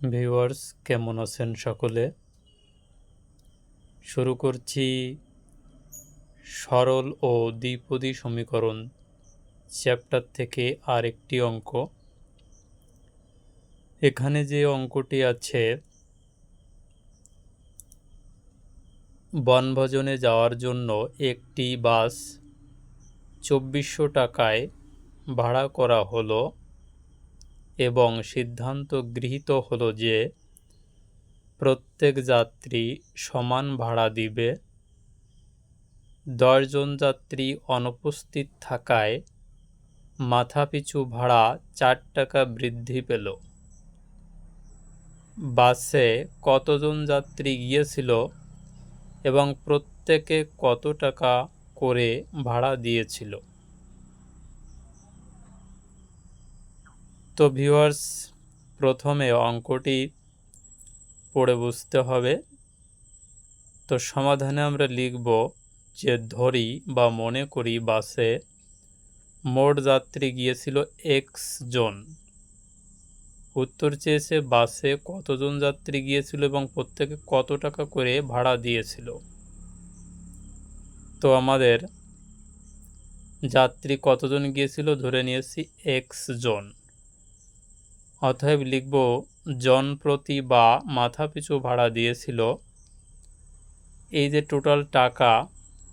Viewers, কেমন আছেন সকলে? শুরু করছি সরল ও দ্বিপদী সমীকরণ, চ্যাপ্টার থেকে আরেকটি অঙ্ক। এখানে যে অঙ্কটি আছে, বনভোজনে যাওয়ার জন্য একটি বাস চব্বিশশো টাকায় ভাড়া করা হলো। এবং সিদ্ধান্ত গৃহীত হলো যে, প্রত্যেক যাত্রী সমান ভাড়া দিবে। দশজন যাত্রী অনুপস্থিত থাকায় মাথাপিছু ভাড়া চার টাকা বৃদ্ধি পেল। বাসে কতজন যাত্রী গিয়েছিল এবং প্রত্যেকে কত টাকা করে ভাড়া দিয়েছিল? তো ভিউয়ার্স প্রথমে অঙ্কটি পড়ে বুঝতে হবে। তো সমাধানে আমরা লিখব যে ধরি বা মনে করি বাসে মোট যাত্রী গিয়েছিল এক্স জন। উত্তর চেয়েছে বাসে কতজন যাত্রী গিয়েছিল এবং প্রত্যেকে কত টাকা করে ভাড়া দিয়েছিল। তো আমাদের যাত্রী কতজন গিয়েছিল ধরে নিয়েছি এক্স জন। অতএব লিখব, জন প্রতি বা মাথা পিছু ভাড়া দিয়েছিল। এই যে টোটাল টাকা,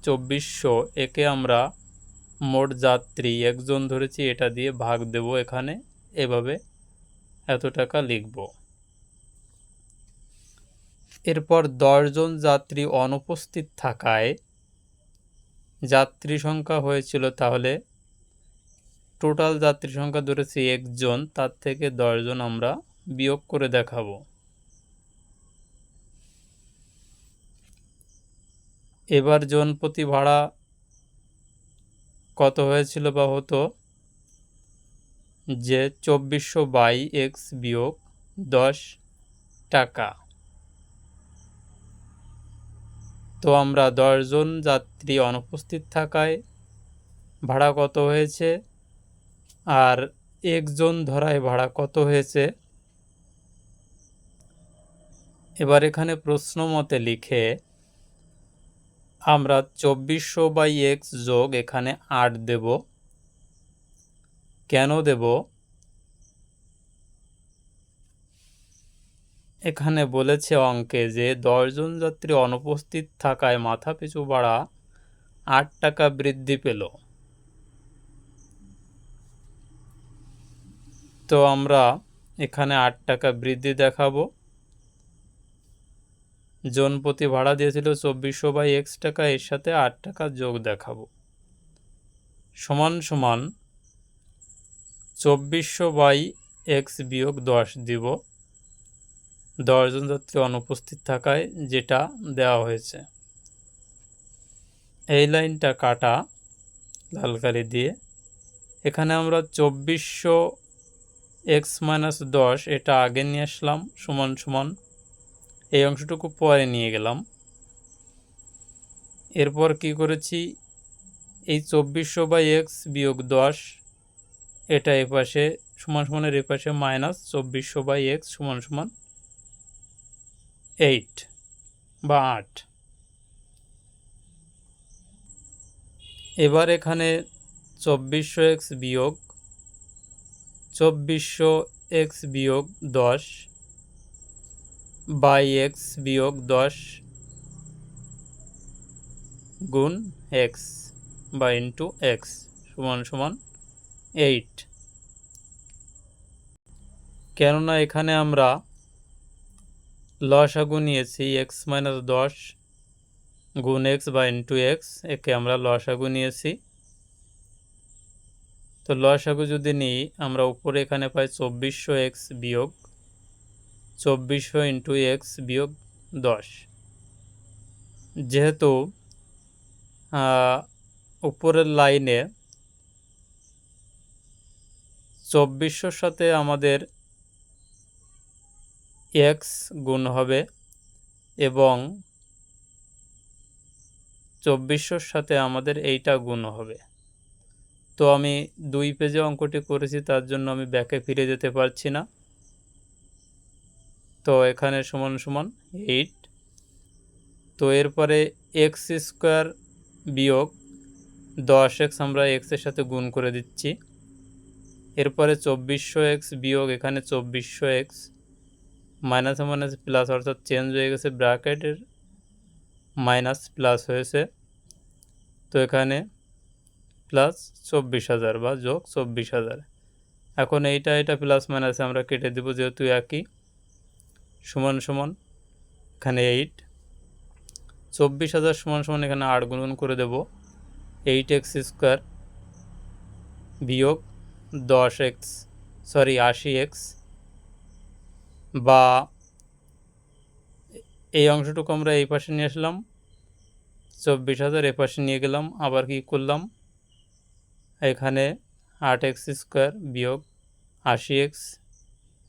চব্বিশশো, একে আমরা মোট যাত্রী, একজন ধরেছি, এটা দিয়ে ভাগ দেব এখানে, এভাবে এত টাকা লিখব। এরপর দশজন যাত্রী অনুপস্থিত থাকায় যাত্রী সংখ্যা হয়েছিল তাহলে টোটাল যাত্রী সংখ্যা ধরেছি একজন, তার থেকে দশজন আমরা বিয়োগ করে দেখাবো। এবার জন প্রতি ভাড়া কত হয়েছিল বা হতো? যে চব্বিশশো বাই এক্স বিয়োগ দশ টাকা। তো আমরা দশজন যাত্রী অনুপস্থিত থাকায় ভাড়া কত হয়েছে? আর একজন ধরায় ভাড়া কত হয়েছে? এবার এখানে প্রশ্ন মতে লিখে আমরা চব্বিশশো বাই এক্স যোগ এখানে আট দেব। কেন দেব? এখানে বলেছে অঙ্কে যে দশজন যাত্রী অনুপস্থিত থাকায় মাথা পিছু ভাড়া আট টাকা বৃদ্ধি পেল। তো আমরা এখানে আট টাকা বৃদ্ধি দেখাবো। জনপতি ভাড়া দিয়েছিল চব্বিশশো বাই এক্স টাকা, এর সাথে আট টাকা যোগ দেখাবো। সমান সমান চব্বিশশো বাই এক্স বিয়োগ দশ দিব। দশজন যাত্রী অনুপস্থিত থাকায় যেটা দেওয়া হয়েছে। এই লাইনটা কাটা লালকালি দিয়ে। এখানে আমরা চব্বিশশো এক্স মাইনাস দশ, এটা আগে নিয়ে আসলাম, সমান সমান। এই অংশটুকু পরে নিয়ে গেলাম। এরপর কি করেছি? এই চব্বিশশো বাই এক্স বিয়োগ দশ, এটা এপাশে সমান সমানের এপাশে মাইনাস চব্বিশশো বাই এক্স সমান সমান এইট বা আট। এবার এখানে চব্বিশশো এক্স বিয়োগ চব্বিশশো এক্স বিয়োগ দশ, বাই এক্স বিয়োগ দশ, গুণ এক্স বা ইন্টু এক্স, সমান সমান এইট। কেননা এখানে আমরা লসাগু নিয়েছি, এক্স মাইনাস দশ, গুণ এক্স বা ইন্টু এক্স, একে আমরা লসাগু নিয়েছি। তো লসাগু যদি নিই, আমরা উপরে এখানে পাই চব্বিশশো এক্স বিয়োগ, চব্বিশশো ইন্টু এক্স বিয়োগ দশ। যেহেতু উপরের লাইনে চব্বিশশোর সাথে আমাদের এক্স গুণ হবে এবং চব্বিশশোর সাথে আমাদের এইটা গুণ হবে। তো আমি দুই পেজে অঙ্কটি করেছি, তার জন্য আমি ব্যাকে ফিরে যেতে পারছি না। তো এখানে সমান সমান এইট তো এরপরে এক্স স্কোয়ার বিয়োগ দশ এক্স আমরা এক্সের সাথে গুণ করে দিচ্ছি। এরপরে চব্বিশশো এক্স বিয়োগ এখানে চব্বিশশো এক্স মাইনাসে মাইনাস প্লাস অর্থাৎ চেঞ্জ হয়ে গেছে ব্র্যাকেটের মাইনাস প্লাস হয়েছে। তো এখানে প্লাস চব্বিশ হাজার বা যোগ চব্বিশ হাজার। এখন এইটা এটা প্লাস মাইনাসে আমরা কেটে দেবো যেহেতু একই। সমান সমান এখানে এইট চব্বিশ হাজার সমান সমান এখানে আট গুণন করে দেব। এইট এক্স স্কোয়ার বিয়োগ দশ এক্স সরি আশি এক্স বা এই অংশটুকু আমরা এই পাশে নিয়ে আসলাম। চব্বিশ হাজার এ পাশে নিয়ে গেলাম, আবার কি করলাম? এখানে আট এক্স স্কোয়ার বিয়োগ আশি এক্স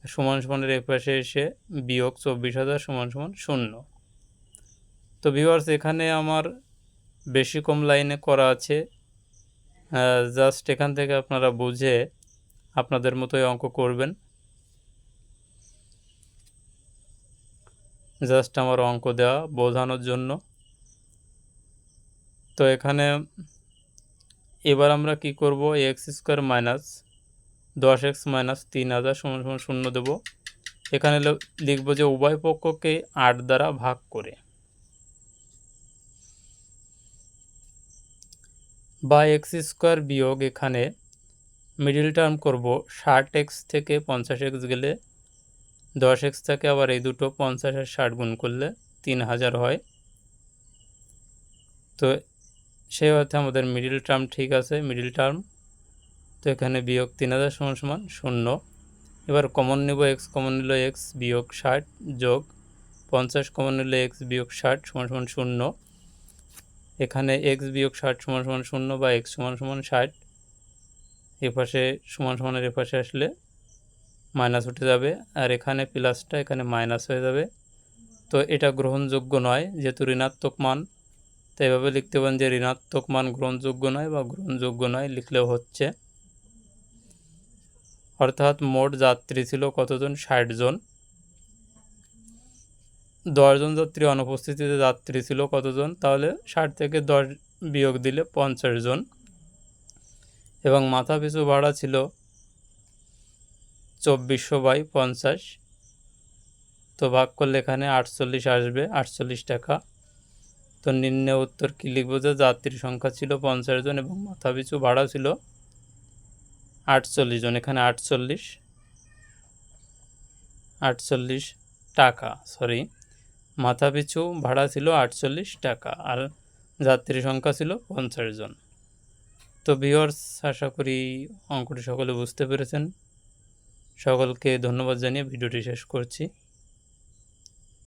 সমান সমানের এ পাশে এসে বিয়োগ চব্বিশ হাজার সমান সমান শূন্য। তো ভিউয়ার্স এখানে আমার বেশি কম লাইনে করা আছে। জাস্ট এখান থেকে আপনারা বুঝে আপনাদের মতোই অঙ্ক করবেন। জাস্ট আমার অঙ্ক দেওয়া বোঝানোর জন্য। তো এখানে এবার আমরা কি করব? এক্স স্কোয়ার মাইনাস দশ এক্স মাইনাস তিন হাজার সমান সমান শূন্য দেবো। এখানে লিখব যে উভয় পক্ষকে আট দ্বারা ভাগ করে। বা এক্স স্কোয়ার বিয়োগ এখানে মিডিল টার্ম করব। ষাট এক্স থেকে পঞ্চাশ এক্স গেলে দশ এক্স থেকে, আবার এই দুটো পঞ্চাশ আর ষাট গুণ করলে তিন হাজার হয়। তো সেই অর্থে আমাদের মিডিল টার্ম ঠিক আছে মিডিল টার্ম তো এখানে বিয়োগ তিন হাজার সমান সমান শূন্য। এবার কমন নেব এক্স কমন নিল এক্স বিয়োগ ষাট যোগ পঞ্চাশ কমন নিলে এক্স বিয়োগ ষাট সমান সমান শূন্য। এখানে এক্স বিয়োগ ষাট সমান সমান শূন্য বা এক্স সমান সমান ষাট এপাশে সমান সমানের এপাশে আসলে মাইনাস উঠে যাবে, আর এখানে প্লাসটা এখানে মাইনাস হয়ে যাবে। তো এটা গ্রহণযোগ্য নয়, যেহেতু ঋণাত্মক মান। তো এভাবে লিখতে পারেন যে ঋণাত্মক মান গ্রহণযোগ্য নয় বা গ্রহণযোগ্য নয় লিখলেও হচ্ছে। অর্থাৎ মোট যাত্রী ছিল কতজন? ষাট জন। দশজন যাত্রী অনুপস্থিতিতে যাত্রী ছিল কতজন? তাহলে ষাট থেকে দশ বিয়োগ দিলে পঞ্চাশ জন। এবং মাথা পিছু ভাড়া ছিল চব্বিশশো বাই পঞ্চাশ। তো ভাগ করলে এখানে আটচল্লিশ আসবে, আটচল্লিশ টাকা। তো নিম্নে উত্তর কী লিখব? যে যাত্রীর সংখ্যা ছিল পঞ্চাশ জন এবং মাথা পিছু ভাড়া ছিল আটচল্লিশ জন। এখানে আটচল্লিশ আটচল্লিশ টাকা সরি মাথা পিছু ভাড়া ছিল আটচল্লিশ টাকা আর যাত্রী সংখ্যা ছিল পঞ্চাশ জন। তো ভিওর্স আশা করি অঙ্কটি সকলে বুঝতে পেরেছেন। সকলকে ধন্যবাদ জানিয়ে ভিডিওটি শেষ করছি।